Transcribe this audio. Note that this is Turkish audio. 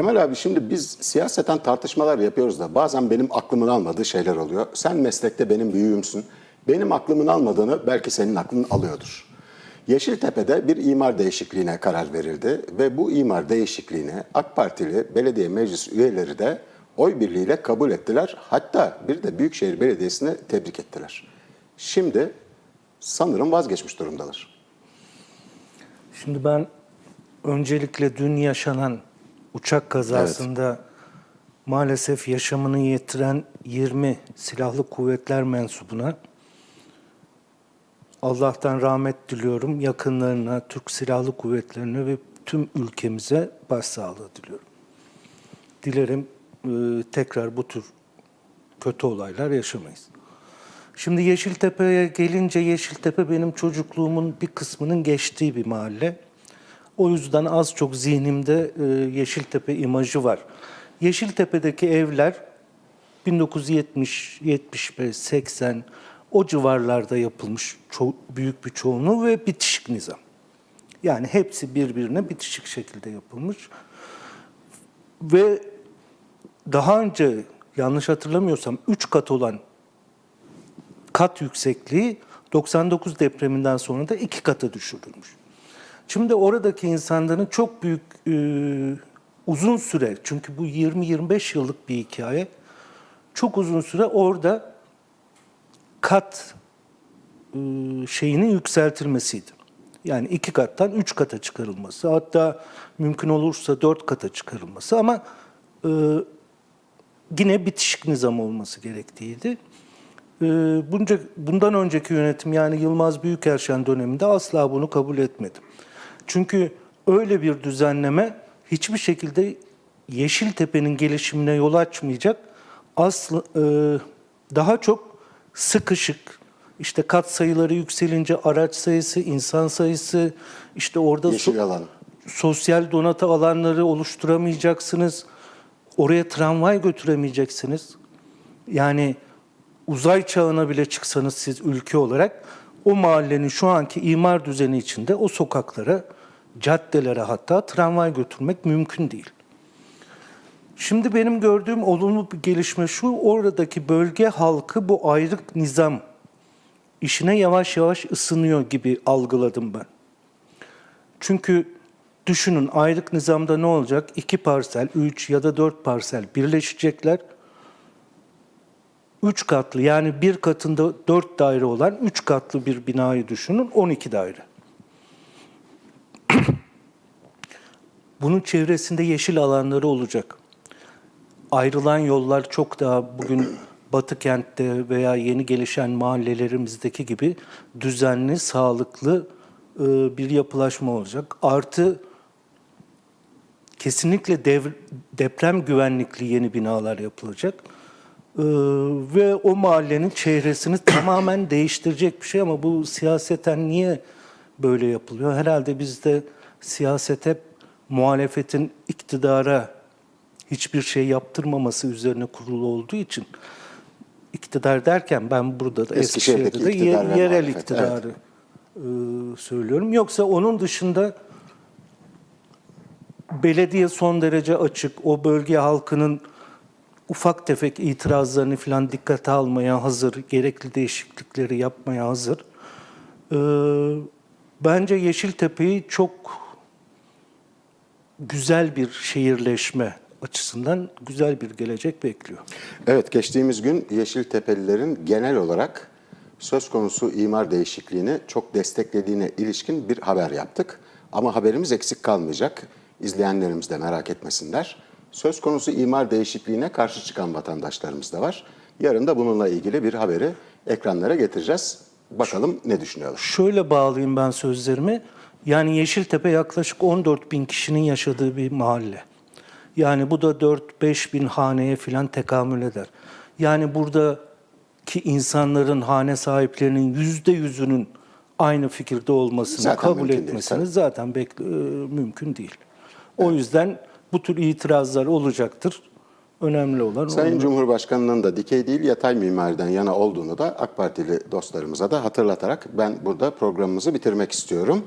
Kemal abi şimdi biz siyaseten tartışmalar yapıyoruz da bazen benim aklımın almadığı şeyler oluyor. Sen meslekte benim büyüğümsün. Benim aklımın almadığını belki senin aklın alıyordur. Yeşiltepe'de bir imar değişikliğine karar verildi ve bu imar değişikliğine AK Partili belediye meclis üyeleri de oy birliğiyle kabul ettiler. Hatta bir de Büyükşehir Belediyesi'ni tebrik ettiler. Şimdi sanırım vazgeçmiş durumdalar. Şimdi ben öncelikle dün yaşanan uçak kazasında maalesef yaşamını yitiren 20 silahlı kuvvetler mensubuna Allah'tan rahmet diliyorum. Yakınlarına, Türk Silahlı Kuvvetlerine ve tüm ülkemize başsağlığı diliyorum. Dilerim e, tekrar bu tür kötü olaylar yaşamayız. Şimdi Yeşiltepe'ye gelince Yeşiltepe benim çocukluğumun bir kısmının geçtiği bir mahalle. O yüzden az çok zihnimde e, Yeşiltepe imajı var. Yeşiltepe'deki evler 1970, 75, 80 o civarlarda yapılmış ço- büyük bir çoğunluğu ve bitişik nizam. Yani hepsi birbirine bitişik şekilde yapılmış. Ve daha önce yanlış hatırlamıyorsam 3 kat olan kat yüksekliği 99 depreminden sonra da iki kata düşürülmüş. Şimdi oradaki insanların çok büyük e, uzun süre çünkü bu 20-25 yıllık bir hikaye çok uzun süre orada kat e, şeyinin yükseltilmesiydi. Yani iki kattan üç kata çıkarılması hatta mümkün olursa dört kata çıkarılması ama e, yine bitişik nizam olması gerektiğiydi. Ee, Bunca, bundan önceki yönetim yani Yılmaz Büyükerşen döneminde asla bunu kabul etmedi. Çünkü öyle bir düzenleme hiçbir şekilde Yeşiltepe'nin gelişimine yol açmayacak. Aslı, e, daha çok sıkışık, işte kat sayıları yükselince araç sayısı, insan sayısı, işte orada Yeşil so- alan. sosyal donatı alanları oluşturamayacaksınız. Oraya tramvay götüremeyeceksiniz. Yani uzay çağına bile çıksanız siz ülke olarak o mahallenin şu anki imar düzeni içinde o sokaklara, caddelere hatta tramvay götürmek mümkün değil. Şimdi benim gördüğüm olumlu bir gelişme şu, oradaki bölge halkı bu ayrık nizam işine yavaş yavaş ısınıyor gibi algıladım ben. Çünkü düşünün ayrık nizamda ne olacak? İki parsel, üç ya da dört parsel birleşecekler. Üç katlı yani bir katında dört daire olan üç katlı bir binayı düşünün 12 daire. Bunun çevresinde yeşil alanları olacak. Ayrılan yollar çok daha bugün Batı kentte veya yeni gelişen mahallelerimizdeki gibi düzenli, sağlıklı e, bir yapılaşma olacak. Artı kesinlikle dev- deprem güvenlikli yeni binalar yapılacak. Ee, ve o mahallenin çehresini tamamen değiştirecek bir şey ama bu siyaseten niye böyle yapılıyor? Herhalde bizde siyaset hep muhalefetin iktidara hiçbir şey yaptırmaması üzerine kurulu olduğu için iktidar derken ben burada da Eskişehir'deki Eskişehir'de de ye- iktidar ve yerel muhalefet, iktidarı e, söylüyorum. Yoksa onun dışında belediye son derece açık. O bölge halkının ufak tefek itirazlarını falan dikkate almaya hazır, gerekli değişiklikleri yapmaya hazır. Ee, bence Yeşiltepe'yi çok güzel bir şehirleşme açısından güzel bir gelecek bekliyor. Evet, geçtiğimiz gün Yeşiltepelilerin genel olarak söz konusu imar değişikliğini çok desteklediğine ilişkin bir haber yaptık. Ama haberimiz eksik kalmayacak. İzleyenlerimiz de merak etmesinler. Söz konusu imar değişikliğine karşı çıkan vatandaşlarımız da var. Yarın da bununla ilgili bir haberi ekranlara getireceğiz. Bakalım ne düşünüyorlar. Şöyle bağlayayım ben sözlerimi. Yani Yeşiltepe yaklaşık 14 bin kişinin yaşadığı bir mahalle. Yani bu da 4-5 bin haneye filan tekamül eder. Yani buradaki insanların, hane sahiplerinin yüzde yüzünün aynı fikirde olmasını Zaten kabul değil, etmesini tabii. zaten bekle, mümkün değil. O yüzden bu tür itirazlar olacaktır. Önemli olan Sayın onu- Cumhurbaşkanı'nın da dikey değil yatay mimariden yana olduğunu da AK Partili dostlarımıza da hatırlatarak ben burada programımızı bitirmek istiyorum.